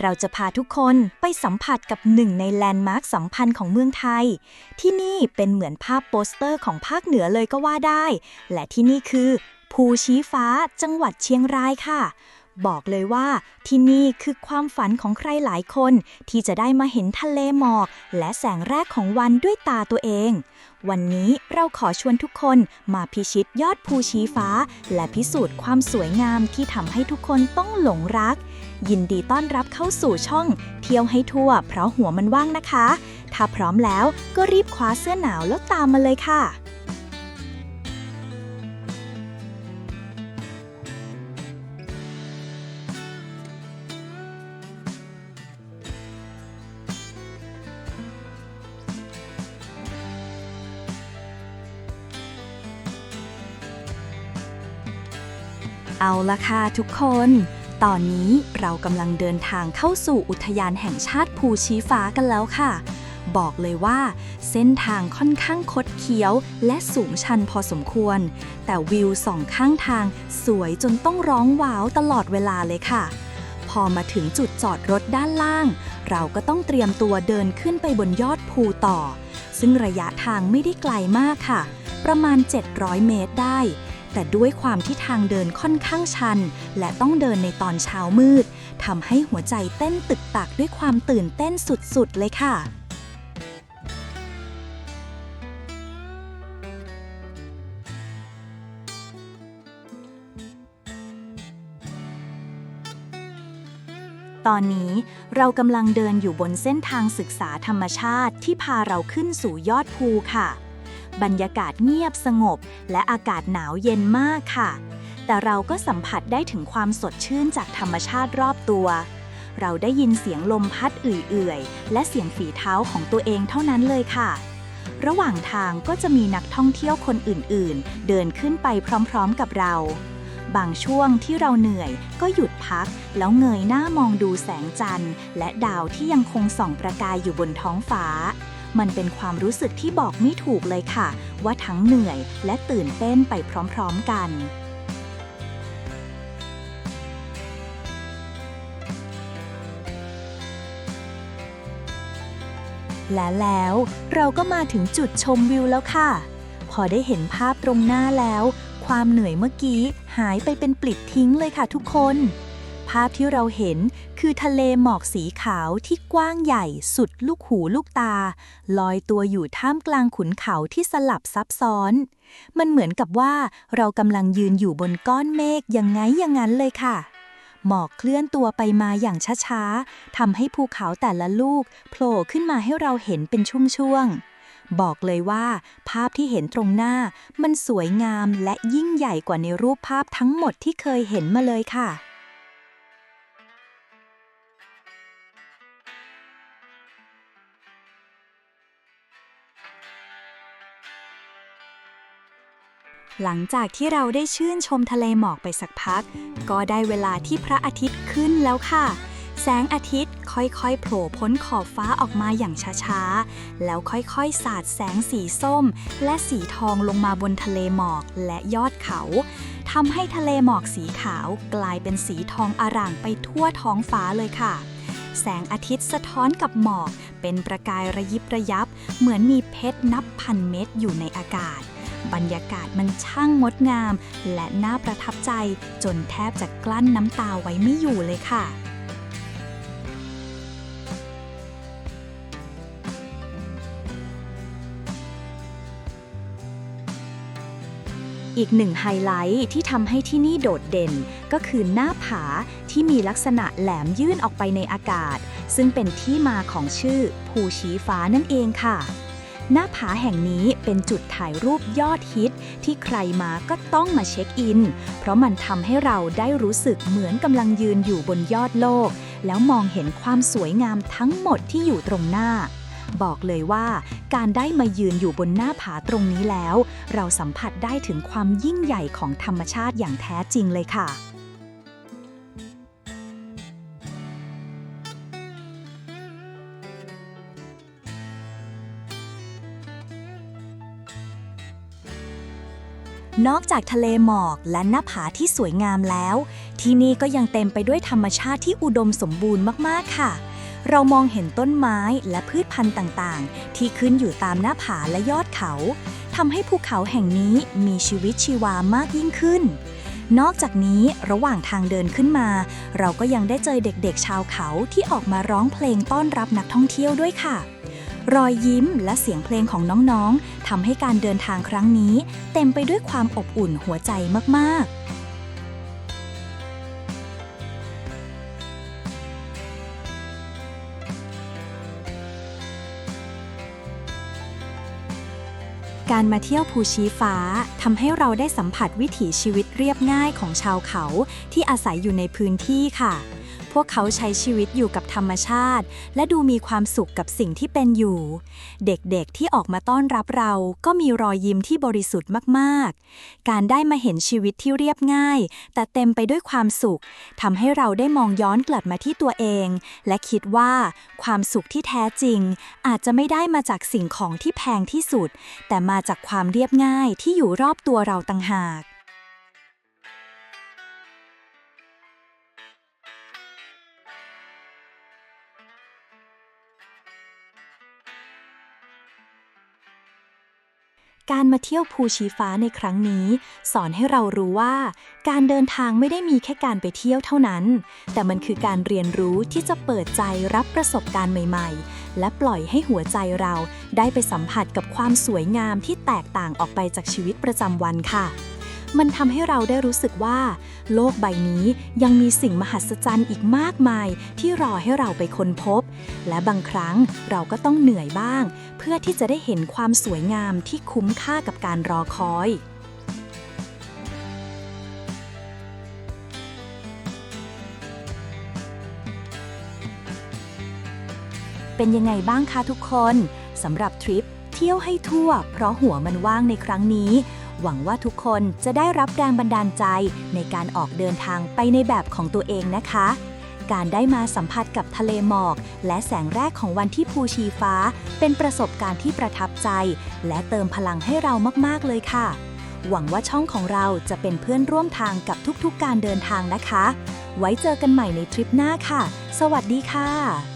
เราจะพาทุกคนไปสัมผัสกับหนึ่งในแลนด์มาร์คสำคัญของเมืองไทย ที่นี่เป็นเหมือนภาพโปสเตอร์ของภาคเหนือเลยก็ว่าได้ และที่นี่คือ ภูชี้ฟ้าจังหวัดเชียงรายค่ะ บอกเลยว่าที่นี่คือความฝันของใครหลายคน ที่จะได้มาเห็นทะเลหมอก และแสงแรกของวันด้วยตาตัวเอง วันนี้เราขอชวนทุกคนมาพิชิตยอดภูชี้ฟ้า และพิสูจน์ความสวยงามที่ทำให้ทุกคนต้องหลงรัก ยินดีต้อนรับเข้าสู่ช่อง เที่ยวให้ทั่ว เพราะหัวมันว่างนะคะ ถ้าพร้อมแล้วก็รีบคว้าเสื้อหนาวแล้วตามมาเลยค่ะเอาละค่ะทุกคน ตอนนี้เรากำลังเดินทางเข้าสู่อุทยานแห่งชาติภูชี้ฟ้ากันแล้วค่ะ บอกเลยว่า เส้นทางค่อนข้างคดเคี้ยวและสูงชันพอสมควร แต่วิวสองข้างทางสวยจนต้องร้องว้าวตลอดเวลาเลยค่ะ พอมาถึงจุดจอดรถด้านล่าง เราก็ต้องเตรียมตัวเดินขึ้นไปบนยอดภูต่อ ซึ่งระยะทางไม่ได้ไกลมากค่ะ ประมาณ 700 เมตรได้ แต่ด้วยความที่ทางเดินค่อนข้างชัน และต้องเดินในตอนเช้ามืดทำให้หัวใจเต้นตึกตักด้วยความตื่นเต้นสุดๆ เลยค่ะตอนนี้เรากำลังเดินอยู่บนเส้นทางศึกษาธรรมชาติที่พาเราขึ้นสู่ยอดภูค่ะ บรรยากาศเงียบสงบ และอากาศหนาวเย็นมากค่ะ แต่เราก็สัมผัสได้ถึงความสดชื่นจากธรรมชาติรอบตัว เราได้ยินเสียงลมพัดอื่อยๆ และเสียงฝีเท้าของตัวเองเท่านั้นเลยค่ะ ระหว่างทางก็จะมีนักท่องเที่ยวคนอื่นๆ เดินขึ้นไปพร้อมๆกับเราบางช่วงที่เราเหนื่อยก็หยุดพัก แล้วเงยหน้ามองดูแสงจันทร์ และดาวที่ยังคงส่องประกายอยู่บนท้องฟ้า มันเป็นความรู้สึกที่บอกไม่ถูกเลยค่ะ ว่าทั้งเหนื่อยและตื่นเต้นไปพร้อมๆกันและแล้วเราก็มาถึงจุดชมวิวแล้วค่ะ พอได้เห็นภาพตรงหน้าแล้ว ความเหนื่อยเมื่อกี้หายไปเป็นปลิดทิ้งเลยค่ะทุกคน ภาพที่เราเห็นคือทะเลหมอกสีขาวที่กว้างใหญ่สุดลูกหูลูกตา ลอยตัวอยู่ท่ามกลางขุนเขาที่สลับซับซ้อน มันเหมือนกับว่าเรากำลังยืนอยู่บนก้อนเมฆยังไงอย่างนั้นเลยค่ะ หมอกเคลื่อนตัวไปมาอย่างช้าๆทำให้ภูเขาแต่ละลูกโผล่ขึ้นมาให้เราเห็นเป็นช่วงๆบอกเลยว่าภาพที่เห็นตรงหน้ามันสวยงามและยิ่งใหญ่กว่าในรูปภาพทั้งหมดที่เคยเห็นมาเลยค่ะ หลังจากที่เราได้ชื่นชมทะเลหมอกไปสักพัก ก็ได้เวลาที่พระอาทิตย์ขึ้นแล้วค่ะ แสงอาทิตย์ค่อยๆ โผล่พ้นขอบฟ้าออกมาอย่างช้าๆ แล้วค่อยๆ สาดแสงสีส้ม และสีทองลงมาบนทะเลหมอกและยอดเขาทำให้ทะเลหมอกสีขาวกลายเป็นสีทองอร่างไปทั่วท้องฟ้าเลยค่ะ แสงอาทิตย์สะท้อนกับหมอก เป็นประกายระยิบระยับ เหมือนมีเพชรนับพันเม็ดอยู่ในอากาศ บรรยากาศมันช่างงดงาม และน่าประทับใจจนแทบจะกลั้นน้ำตาไว้ไม่อยู่เลยค่ะอีกหนึ่งไฮไลท์ที่ทำให้ที่นี่โดดเด่น ก็คือหน้าผาที่มีลักษณะแหลมยื่นออกไปในอากาศ ซึ่งเป็นที่มาของชื่อภูชีฟ้านั่นเองค่ะ หน้าผาแห่งนี้เป็นจุดถ่ายรูปยอดฮิต ที่ใครมาก็ต้องมาเช็คอิน เพราะมันทำให้เราได้รู้สึกเหมือนกำลังยืนอยู่บนยอดโลก แล้วมองเห็นความสวยงามทั้งหมดที่อยู่ตรงหน้า บอกเลยว่าการได้มายืนอยู่บนหน้าผาตรงนี้แล้ว เราสัมผัสได้ถึงความยิ่งใหญ่ของธรรมชาติอย่างแท้จริงเลยค่ะ นอกจากทะเลหมอกและหน้าผาที่สวยงามแล้ว ที่นี่ก็ยังเต็มไปด้วยธรรมชาติที่อุดมสมบูรณ์มาก ๆ ค่ะ เรามองเห็นต้นไม้และพืชพันธุ์ต่าง ๆ ที่ขึ้นอยู่ตามหน้าผาและยอดเขาทำให้ภูเขาแห่งนี้มีชีวิตชีวามากยิ่งขึ้น นอกจากนี้ระหว่างทางเดินขึ้นมา เราก็ยังได้เจอเด็กๆชาวเขาที่ออกมาร้องเพลงต้อนรับนักท่องเที่ยวด้วยค่ะ รอยยิ้มและเสียงเพลงของน้องๆทำให้การเดินทางครั้งนี้ เต็มไปด้วยความอบอุ่นหัวใจมากๆการมาเที่ยวภูชีฟ้าทำให้เราได้สัมผัสวิถีชีวิตเรียบง่ายของชาวเขาที่อาศัยอยู่ในพื้นที่ค่ะ พวกเขาใช้ชีวิตอยู่กับธรรมชาติ และดูมีความสุขกับสิ่งที่เป็นอยู่ เด็กๆที่ออกมาต้อนรับเราก็มีรอยยิ้มที่บริสุทธิ์มากๆ การได้มาเห็นชีวิตที่เรียบง่าย แต่เต็มไปด้วยความสุขทำให้เราได้มองย้อนกลับมาที่ตัวเอง และคิดว่าความสุขที่แท้จริง อาจจะไม่ได้มาจากสิ่งของที่แพงที่สุด แต่มาจากความเรียบง่ายที่อยู่รอบตัวเราต่างหาก การมาเที่ยวภูชีฟ้าในครั้งนี้ สอนให้เรารู้ว่า การเดินทางไม่ได้มีแค่การไปเที่ยวเท่านั้น แต่มันคือการเรียนรู้ที่จะเปิดใจรับประสบการณ์ใหม่ ๆ และปล่อยให้หัวใจเราได้ไปสัมผัสกับความสวยงามที่แตกต่างออกไปจากชีวิตประจำวันค่ะ มันทำให้เราได้รู้สึกว่า โลกใบนี้ยังมีสิ่งมหัศจรรย์อีกมากมาย ที่รอให้เราไปค้นพบ และบางครั้งเราก็ต้องเหนื่อยบ้าง เพื่อที่จะได้เห็นความสวยงามที่คุ้มค่ากับการรอคอยเป็นยังไงบ้างคะทุกคนสำหรับทริปเที่ยวให้ทั่ว เพราะหัวมันว่างในครั้งนี้ หวังว่าทุกคนจะได้รับแรงบันดาลใจในการออกเดินทางไปในแบบของตัวเองนะคะ การได้มาสัมผัสกับทะเลหมอก และแสงแรกของวันที่ภูชีฟ้า เป็นประสบการณ์ที่ประทับใจ และเติมพลังให้เรามาก ๆ เลยค่ะ หวังว่าช่องของเราจะเป็นเพื่อนร่วมทางกับทุกๆการเดินทางนะคะ ไว้เจอกันใหม่ในทริปหน้าค่ะ สวัสดีค่ะ